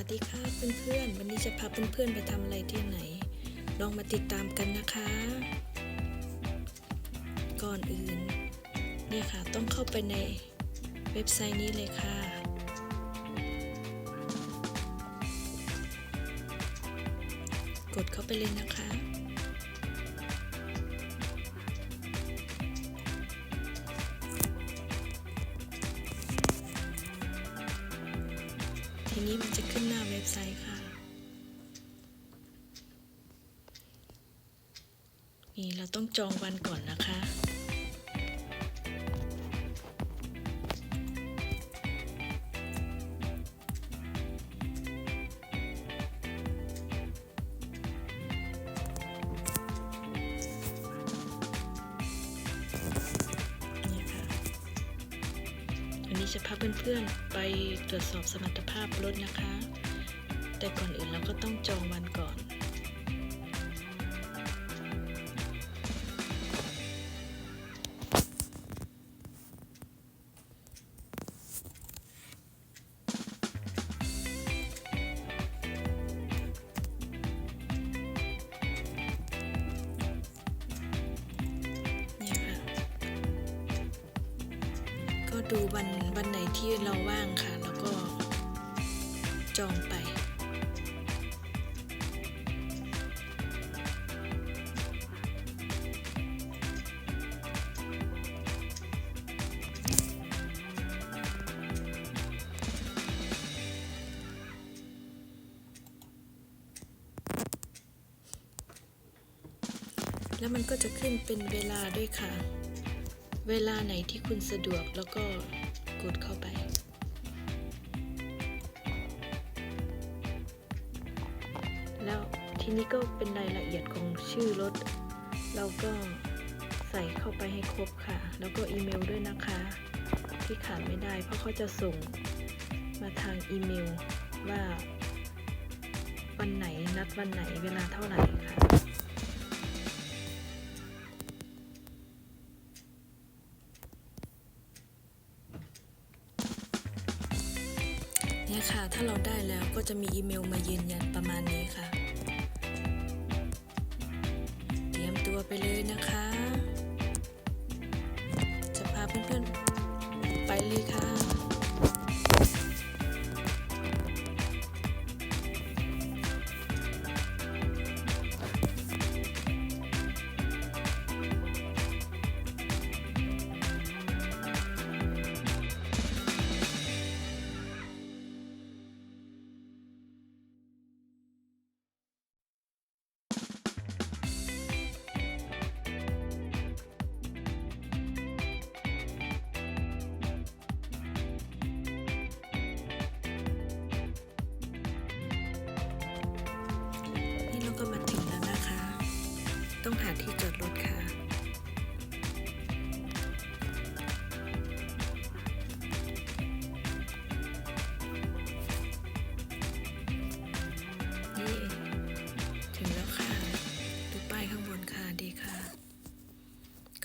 วัสดีค่ะเพื่อนๆ วันนี้จะพาเพื่อนๆไปทำอะไรที่ไหน ลองมาติดตามกันนะคะ ก่อนอื่น เนี่ยค่ะต้องเข้าไปในเว็บไซต์นี้เลยค่ะ กดเข้าไปเลยนะคะ ขึ้นหน้าเว็บไซต์ค่ะ นี่เราต้องจองวันก่อนนะคะ อันนี้จะพาเพื่อนๆไปตรวจสอบสมรรถภาพรถนะคะ แต่ก่อนอื่นเราก็ต้องจองวันก่อน ดูวันวันไหนที่เราว่างค่ะ แล้วก็จองไป แล้วมันก็จะขึ้นเป็นเวลาด้วยค่ะ เวลาไหนที่คุณสะดวกแล้วก็กดเข้าไปแล้วทีนี้ก็เป็นรายละเอียดของชื่อรถ เราก็ใส่เข้าไปให้ครบค่ะ แล้วก็อีเมลด้วยนะคะ ที่ขาดไม่ได้ เพราะเขาจะส่งมาทางอีเมลว่าวันไหนนัดวันไหนเวลาเท่าไหร่ค่ะ นี่ยค่ะ ถ้าเราได้แล้วก็จะมีอีเมลมายืนยันประมาณนี้ค่ะ เตรียมตัวไปเลยนะคะ จะพาเพื่อนๆไปเลยค่ะ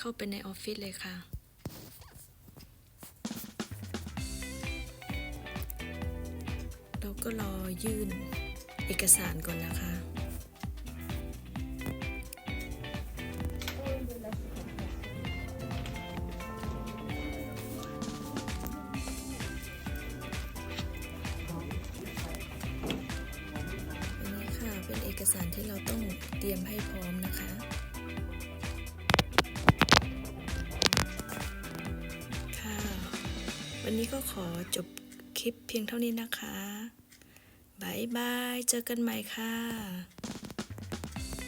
เข้าไปในออฟฟิศเลยค่ะ เราก็รอยื่นเอกสารก่อนนะคะอันนี้ค่ะเป็นเอกสารที่เราต้องเตรียมให้พร้อมนะคะ วันนี้ก็ขอจบคลิปเพียงเท่านี้นะคะบายบาย เจอกันใหม่ค่ะ